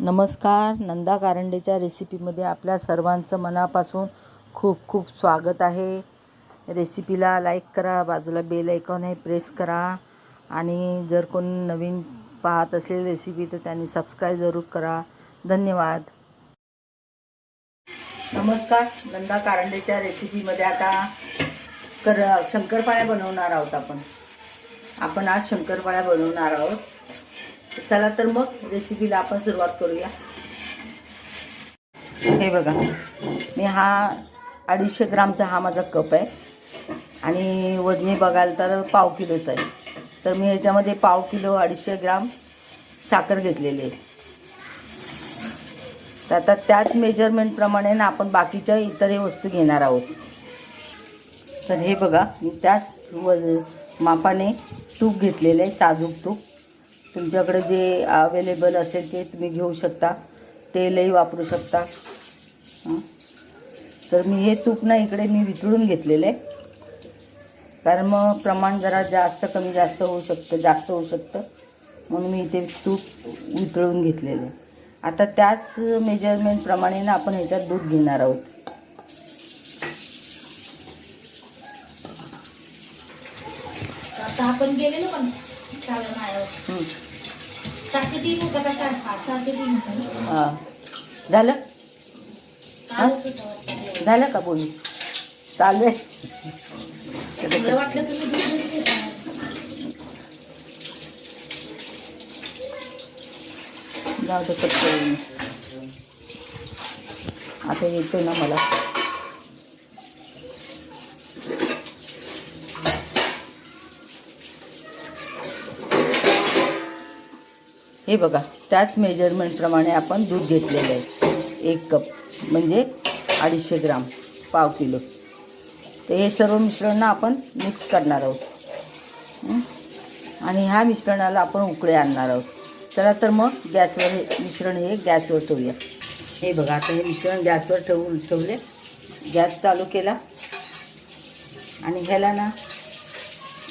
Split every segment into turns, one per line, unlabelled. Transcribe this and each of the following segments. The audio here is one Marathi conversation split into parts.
नमस्कार. नंदा कारंडेच्या रेसिपीमध्ये आपल्या सर्वांचं मनापासून खूप खूप स्वागत आहे. रेसिपीला लाईक करा बाजूला बेल ऐकॉन आहे प्रेस करा. आणि जर कोण नवीन पाहत असेल रेसिपी तर त्यांनी सबस्क्राईब जरूर करा. धन्यवाद. नमस्कार. नंदा कारंडेच्या रेसिपीमध्ये आता कर शंकरपाळ्या बनवणार आहोत आपण. आपण आज शंकरपाळ्या बनवणार आहोत. चला तर मग रेसिपीला आपण सुरुवात करूया. हे बघा मी हा अडीचशे ग्रामचा हा माझा कप आहे. आणि वजनी बघाल तर पाव किलोचा आहे. तर मी ह्याच्यामध्ये पाव किलो अडीचशे ग्राम साखर घेतलेली आहे. तर आता त्याच मेजरमेंटप्रमाणे ना आपण बाकीच्या इतरही वस्तू घेणार आहोत. तर हे बघा मी त्याच वज मापाने तूप घेतलेलं आहे साजूक तूप. तुमच्याकडे जे अवेलेबल असेल ते तुम्ही घेऊ शकता. तेलही वापरू शकता. तर मी हे तूप ना इकडे मी वितळून घेतलेलं. आहे कारण मग प्रमाण जरा जास्त कमी जास्त होऊ शकतं जास्त होऊ शकतं. म्हणून मी इथे तूप वितळून घेतलेलं. आहे आता त्याच मेजरमेंटप्रमाणे ना आपण ह्याच्यात दूध घेणार आहोत.
आता आपण गेलेलो पण.
हं.
हा?
हां झालं. झालं का बोलू चालू आहे. जाऊ दे. आता येतो ना मला हे बघा त्याच मेजरमेंटप्रमाणे आपण दूध घेतलेलं आहे. एक कप म्हणजे अडीचशे ग्राम पाव किलो. तर हे सर्व मिश्रण ना आपण मिक्स करणार आहोत. आणि ह्या मिश्रणाला आपण उकळे आणणार आहोत. चला तर मग गॅसवर हे मिश्रण हे गॅसवर ठेवूया. हे बघा आता हे मिश्रण गॅसवर ठेवून ठेवले. गॅस चालू केला. आणि ह्याला ना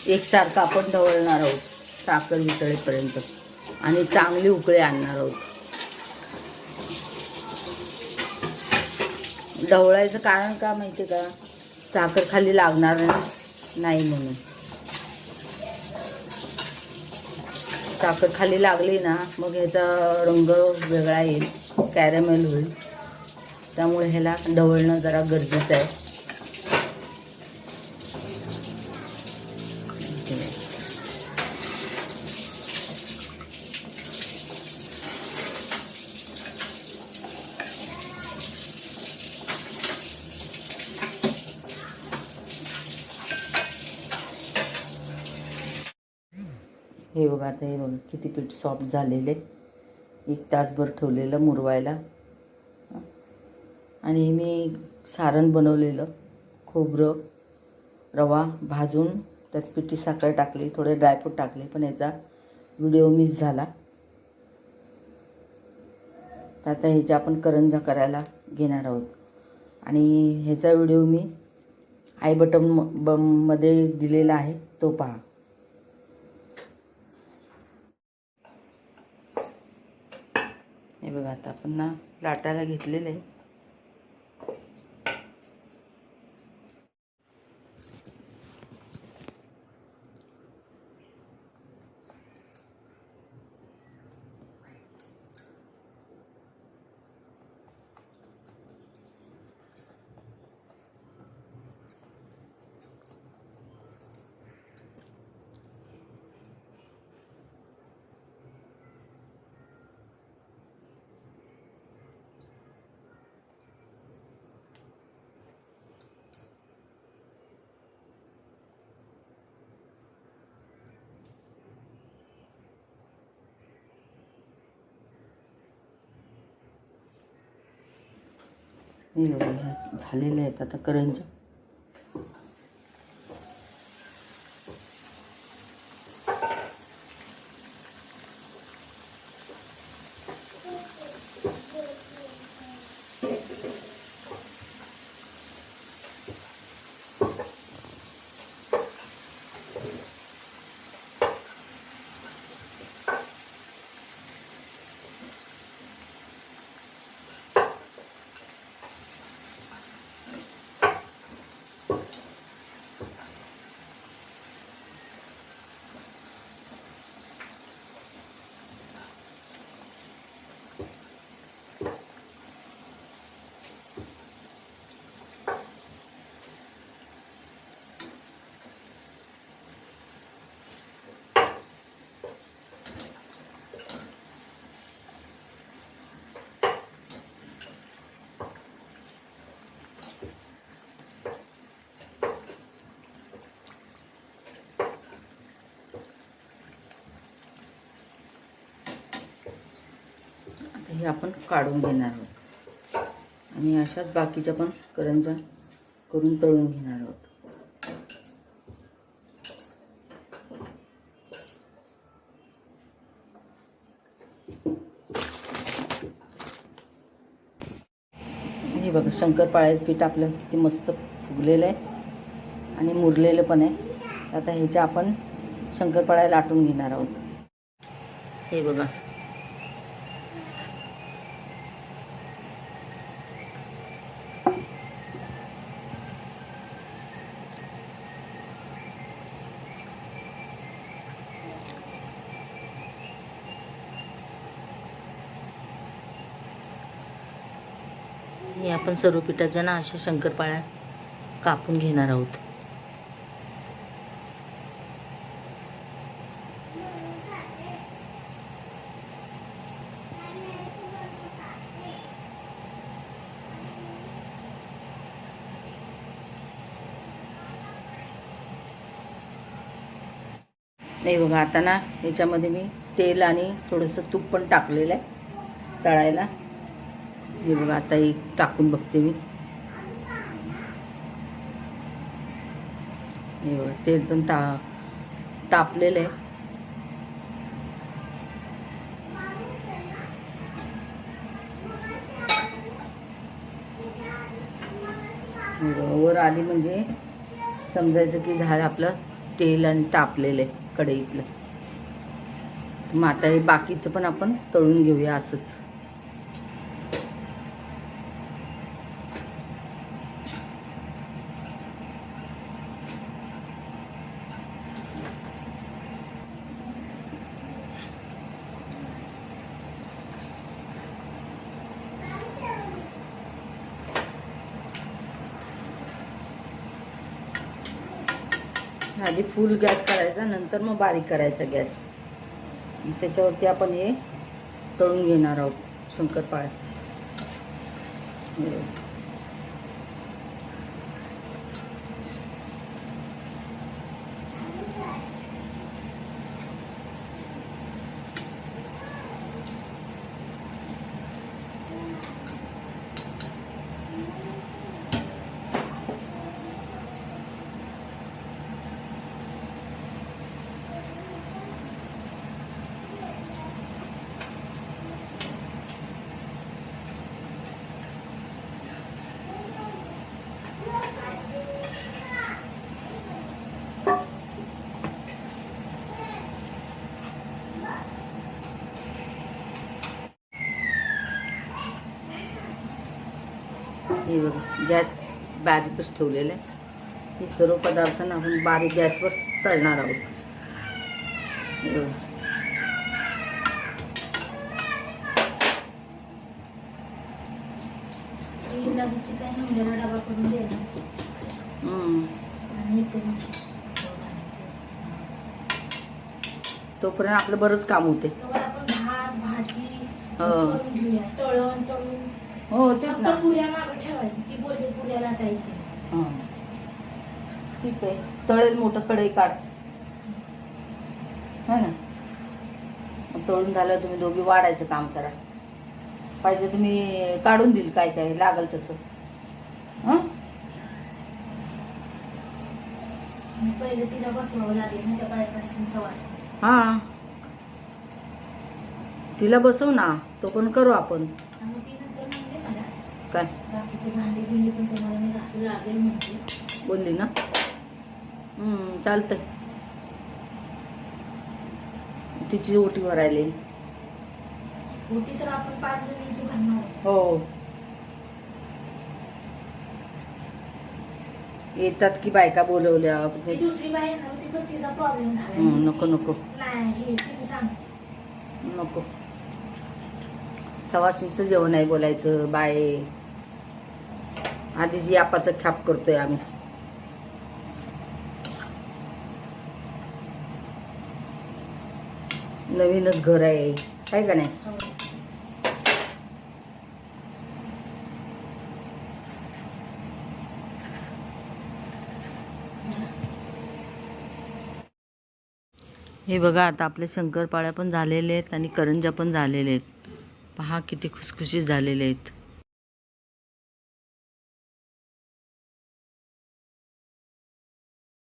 एकसारखं आपण ढवळणार आहोत साखर वितळेपर्यंत. आणि चांगली उकळी आणणार आहोत. ढवळायचं कारण का माहिती का? साखर खाली लागणार नाही म्हणून. साखर खाली लागली ना मग ह्याचा रंग वेगळा येईल कॅरेमेल होईल. त्यामुळे ह्याला ढवळणं जरा गरजेचं आहे. हे बघा आता हे बघा किती पीठ सॉफ्ट झालेले. एक तासभर ठेवलेलं मुरवायला. आणि मी सारण बनवलेलं खोबरं रवा भाजून त्यात पिठी साखर टाकली थोडे ड्रायफ्रूट टाकले पण याचा व्हिडिओ मिस झाला. तर आता ह्याच्या आपण करंजा करायला घेणार आहोत. आणि ह्याचा व्हिडिओ मी आय बटन म दिलेला आहे तो पहा. हे बघा आता आपण ना लाटायला घेतलेलं आहे. हे बघा झालेल्या आहेत आता करंजा हे आपण काढून घेणार आहोत. आणि अशाच बाकीच्या पण करंजा करून तळून घेणार आहोत. हे बघा शंकरपाळ्याचं पीठ आपलं किती मस्त फुगलेलं आहे आणि मुरलेलं पण आहे. आता ह्याच्या आपण शंकरपाळ्या लाटून घेणार आहोत. हे बघा हे आपण सर्व पिठाच्या ना अशा शंकरपाळ्या कापून घेणार आहोत. नाही बघा आता ना याच्यामध्ये मी तेल आणि थोडंसं तूप पण टाकलेलं आहे तळायला. हे बघा आता एक टाकून बघते मी. हे बघा तेल पण ता तापलेलं आहे. वर आली म्हणजे समजायचं की झालं आपलं तेल आणि तापलेलं आहे कढईतलं. मग आता हे बाकीचं पण आपण तळून घेऊया असंच. आधी फुल गॅस करायचा नंतर मग बारीक करायचा गॅस त्याच्यावरती आपण हे तळून घेणार आहोत शंकरपाळ्या हे बघा. गॅस बारीकच ठेवलेला आहे. हे सर्व पदार्थ ना आपण बारीक गॅसवर तळणार आहोत. तोपर्यंत आपलं बरंच काम होते. हो. हो तेच ना. हां. ठीक आहे. तळेल मोठं कढई काढ. है ना? तळून झालं तुम्ही दोघी वाढायचं काम करा. पाहिजे तुम्ही काढून देईल काय काय लागल तसं. हं?
पहिले तिला बसवावं लागेल ना त्या बायकासून सवास
हां. तिला बसव ना. तो पण करू आपण.
आणि ती भांडे पण तुम्हाला मी लागेल म्हणते.
बोलली ना? चालतंय. तिची ओटी
तर आपण पाच जणींची भरणार आहे.
हो. येतात की बायका बोलवल्या
दुसरी बाई येणार होती पण तिचा प्रॉब्लेम झाला
नको, नको.
नाही
नको. सवाशीचं जेवण आहे बोलायचं बाय आधीच यापाचं ख्याप करतोय आम्ही. नवीनच घर आहे. आहे का नाही? हे बघा आता आपले शंकरपाळ्या पण झालेले आहेत आणि करंजा पण झालेले आहेत. पहा किती खुसखुशीत झालेले आहेत.